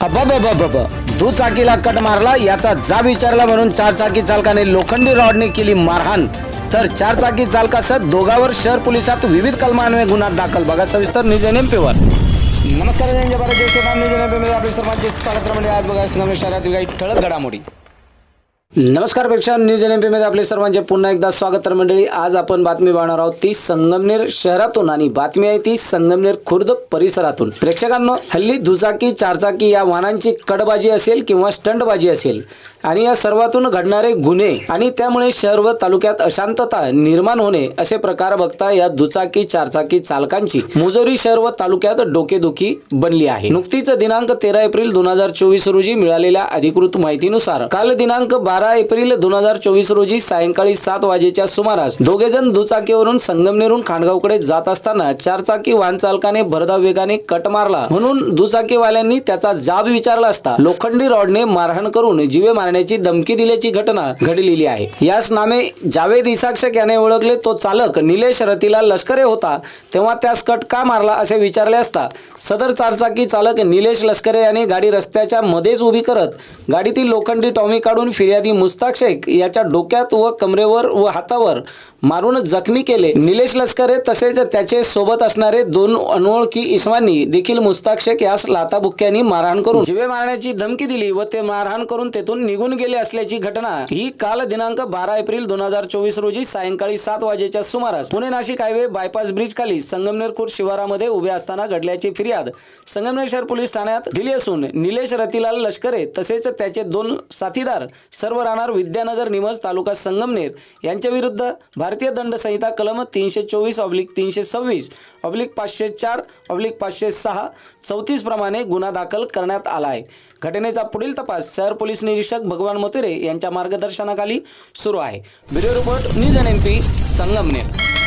अबब दुचाकीला कट मारला याचा जाब विचारला म्हणून चारचाकी चालकाने लोखंडी रॉडने केली मारहाण. तर चारचाकी चालकासह दोघांवर शहर पोलिसात विविध कलमान्वये गुन्हा दाखल. बघा सविस्तर निज नेमपेवर नमस्कार जय भारत जय आपले सर्वांचे स्वागत म्हणजे आज बघा संगमेश्वर शहरातील काही ठळक घडामोडी. नमस्कार प्रेक्षक न्यूज एनमध्ये आपले सर्वांचे पुन्हा एकदा स्वागत तर मंडळी आज आपण बातमी पाहणार आहोत ती संगमनेर शहरातून आणि बातमी आहे ती संगमनेर खुर्द परिसरातून. प्रेक्षकांनो हल्ली दुचाकी चारचाकी या वाहनांची कडबाजी असेल किंवा स्टंटबाजी असेल आणि या सर्वातून घडणारे गुन्हे आणि त्यामुळे शहर व तालुक्यात अशांतता निर्माण होणे असे प्रकार बघता या दुचाकी चारचाकी चालकांची मुजोरी शहर व तालुक्यात डोकेदुखी बनली आहे. नुकतीच दिनांक तेरा एप्रिल दोन हजार चोवीस रोजी मिळालेल्या अधिकृत माहितीनुसार काल दिनांक बारा बारा एप्रिल दोन हजार चोवीस रोजी सायंकाळी सात वाजेच्या सुमारास दोघे जण दुचाकीवरून संगमनेरून खांडगावकडे जात असताना चारचाकी वाहन चालकाने भरधाव वेगाने कट मारला. म्हणून दुचाकीवाल्यांनी त्याचा जाब विचारला असता लोखंडी रॉडने मारहाण करून जीवे मारण्याची धमकी दिल्याची घटना घडलेली आहे. याच नामे जावेद इसाक्षक याने ओळखले. तो चालक निलेश रतीला लष्करे होता. तेव्हा त्यास कट का मारला असे विचारले असता सदर चारचाकी चालक निलेश लष्करे याने गाडी रस्त्याच्या मध्येच उभी करत गाडीतील लोखंडी टॉमी काढून फिर्यादी मुस्ताक शेख याच्या डोक्यात व कमरेवर व हातावर मारून जखमी केले. निलेश लष्करे तसेच त्याचे सोबत असणारे दोन अनोळखी इस्मानी देखील मुस्ताक शेख यास लाताबुक्क्यांनी मारहाण करून जिवे मारण्याची धमकी दिली व ते मारहाण करून तेथून निघून गेले असल्याची घटना ही काल दिनांक बारा एप्रिल दोन हजार चोवीस रोजी सायंकाळी सात वाजेच्या सुमारास Pune Nashik highway bypass bridge खाली संगमनेर खुर्द शिवारामध्ये उभे असताना घडल्याची फिर्याद संगमनेर शहर पोलीस ठाण्यात दिली असून निलेश रतीलाल लष्करे तसेच त्याचे दोन साथीदार सर्व राहणार विद्यानगर निमज तालुका संगमनेर यांच्या विरुद्ध भारतीय दंड संहिता कलम तीनशे चोवीस ऑब्लिक तीनशे सव्वीस ऑब्लिक पाचशे चार ऑब्लिक पाचशे सहा चौतीस प्रमाणे गुन्हा दाखल करण्यात आला आहे. घटनेचा पुढील तपास शहर पोलीस निरीक्षक भगवान मतुरे यांच्या मार्गदर्शनाखाली सुरू आहे. Bureau report news N M P Sangamner.